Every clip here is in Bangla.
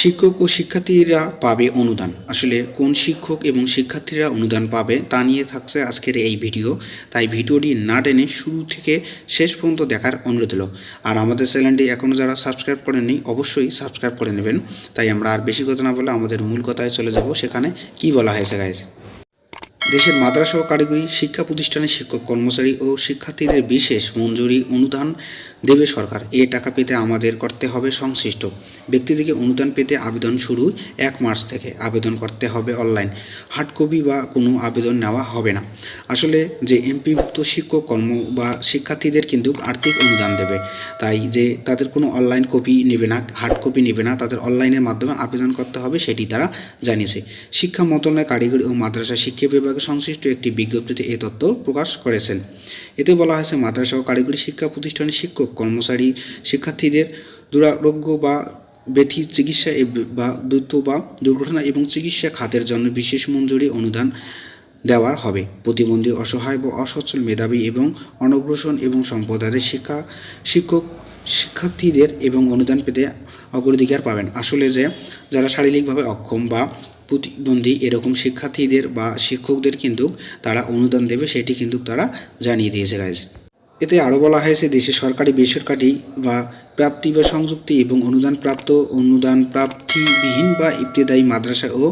শিক্ষক ও শিক্ষার্থীরা পাবে অনুদান। আসলে কোন শিক্ষক এবং শিক্ষার্থীরা অনুদান পাবে তা নিয়ে থাকছে আজকের এই ভিডিও। তাই ভিডিওটি না টেনে শুরু থেকে শেষ পর্যন্ত দেখার অনুরোধ হলো আর আমাদের চ্যানেলটি এখনও যারা সাবস্ক্রাইব করেননি, অবশ্যই সাবস্ক্রাইব করে নেবেন। তাই আমরা আর বেশি কথা না বলে আমাদের মূল কথায় চলে যাব সেখানে কি বলা হয়েছে গাইজ দেশের মাদ্রাসা ও কারিগরি শিক্ষা প্রতিষ্ঠানের শিক্ষক কর্মচারী ও শিক্ষার্থীদের বিশেষ মঞ্জুরি, অনুদান দেবে সরকার। এ টাকা পেতে আমাদের করতে হবে সংশ্লিষ্ট। ব্যক্তি থেকে অনুদান পেতে আবেদন শুরু এক মার্চ থেকে। আবেদন করতে হবে অনলাইন। হার্ড কপি বা কোনো আবেদন নেওয়া হবে না। আসলে যে এমপিভুক্ত শিক্ষক, কর্ম বা শিক্ষার্থীদের কিন্তু আর্থিক অনুদান দেবে। তাই যে তাদের কোনো অনলাইন কপি নেবে না হার্ড কপি নেবে না, তাদের অনলাইনের মাধ্যমে আবেদন করতে হবে সেটি তারা জানিয়েছে। শিক্ষা মন্ত্রণালয়, কারিগরি ও মাদ্রাসা শিক্ষা বিভাগের সংশ্লিষ্ট একটি বিজ্ঞপ্তিতে এ তথ্য প্রকাশ করেছেন। এতে বলা হয়েছে, মাদ্রাসা ও কারিগরি শিক্ষা প্রতিষ্ঠানের শিক্ষক কর্মচারী, শিক্ষার্থীদের দুরারোগ্য বা ব্যথি চিকিৎসা বা দ্বৈত বা দুর্ঘটনা এবং চিকিৎসা খাতের জন্য বিশেষ মঞ্জুরি অনুদান দেওয়া হবে। প্রতিবন্ধী অসহায় বা অসচ্ছল মেধাবী এবং অনগ্রসর এবং সম্প্রদায়ের শিক্ষা, শিক্ষক, শিক্ষার্থীদের এবং অনুদান পেতে অগ্রাধিকার পাবেন। আসলে যে, যারা শারীরিকভাবে অক্ষম বা প্রতিবন্ধী এরকম শিক্ষার্থীদের বা শিক্ষকদের কিন্তু তারা অনুদান দেবে, সেটি কিন্তু তারা জানিয়ে দিয়েছে গাইজ এতে আরও বলা হয়েছে দেশে সরকারি, বেসরকারি বা প্রাপ্তি বা সংযুক্তি এবং অনুদান প্রাপ্ত অনুদান প্রাপ্তিবিহীন বা ইবতেদায়ী মাদ্রাসা ও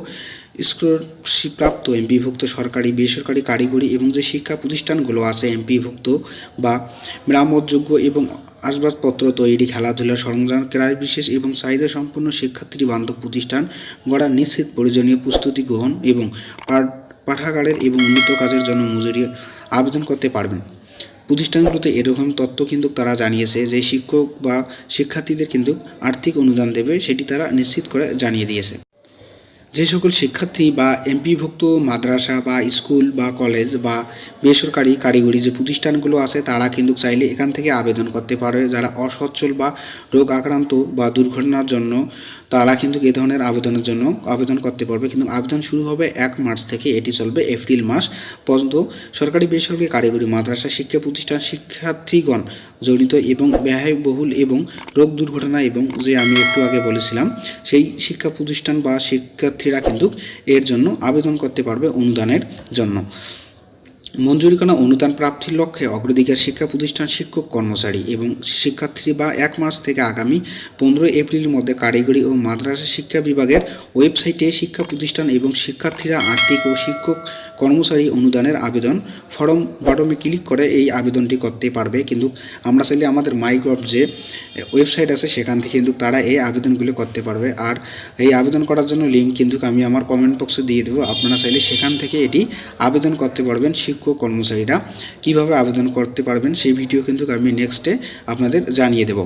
স্কলারশিপপ্রাপ্ত এমপিভুক্ত সরকারি, বেসরকারি কারিগরি এবং যে শিক্ষা প্রতিষ্ঠানগুলো আছে এমপিভুক্ত বা মেরামতযোগ্য এবং আসবাবপত্র তৈরি খেলাধুলার সরঞ্জাম ক্রয় বিশেষ এবং চাহিদা সম্পন্ন শিক্ষার্থী বান্ধব প্রতিষ্ঠান গড়া নিশ্চিত প্রয়োজনীয় প্রস্তুতি গ্রহণ এবং পাঠ- পাঠাগারের এবং উন্নত কাজের জন্য মজুরি আবেদন করতে পারবেন। প্রতিষ্ঠানগুলোতে এরকম তথ্য কিন্তু তারা জানিয়েছে যে শিক্ষক বা শিক্ষার্থীদের কিন্তু আর্থিক অনুদান দেবে, সেটি তারা নিশ্চিত করে জানিয়ে দিয়েছে। যে সকল শিক্ষার্থী বা এমপিভুক্ত মাদ্রাসা বা স্কুল বা কলেজ বা বেসরকারি কারিগরি যে প্রতিষ্ঠানগুলো আছে, তারা কিন্তু চাইলে এখান থেকে আবেদন করতে পারে। যারা অসচ্ছল বা রোগ আক্রান্ত বা দুর্ঘটনার জন্য, তারা কিন্তু এ ধরনের আবেদনের জন্য আবেদন করতে পারবে। কিন্তু আবেদন শুরু হবে এক মার্চ থেকে, এটি চলবে এপ্রিল মাস পর্যন্ত। সরকারি বেসরকারি কারিগরি মাদ্রাসা শিক্ষা প্রতিষ্ঠান শিক্ষার্থীগণ জড়িত এবং ব্যয়বহুল এবং রোগ দুর্ঘটনা এবং যে আমি একটু আগে বলেছিলাম, সেই শিক্ষা প্রতিষ্ঠান বা শিক্ষার্থীরা কিন্তু এর জন্য আবেদন করতে পারবে অনুদানের জন্য। মঞ্জুরিকরণ অনুদান প্রাপ্তির লক্ষ্যে অগ্রাধিকার শিক্ষা প্রতিষ্ঠান শিক্ষক কর্মচারী এবং শিক্ষার্থী বা এক মাস থেকে আগামী পনেরোই এপ্রিলের মধ্যে কারিগরি ও মাদ্রাসা শিক্ষা বিভাগের ওয়েবসাইটে শিক্ষা প্রতিষ্ঠান এবং শিক্ষার্থীরা আর্থিক ও শিক্ষক কর্মচারী অনুদানের আবেদন ফর্ম বাটমে ক্লিক করে এই আবেদনটি করতে পারবে। কিন্তু আমরা চাইলে আমাদের মাইক্রফ যে ওয়েবসাইট আছে সেখান থেকে কিন্তু তারা এই আবেদনগুলো করতে পারবে। আর এই আবেদন করার জন্য লিঙ্ক কিন্তু আমি আমার কমেন্ট বক্সে দিয়ে দেবো। আপনারা চাইলে সেখান থেকে এটি আবেদন করতে পারবেন। শিক্ষক কর্মচারীরা কীভাবে আবেদন করতে পারবেন সেই ভিডিও কিন্তু আমি নেক্সটে আপনাদের জানিয়ে দেবো।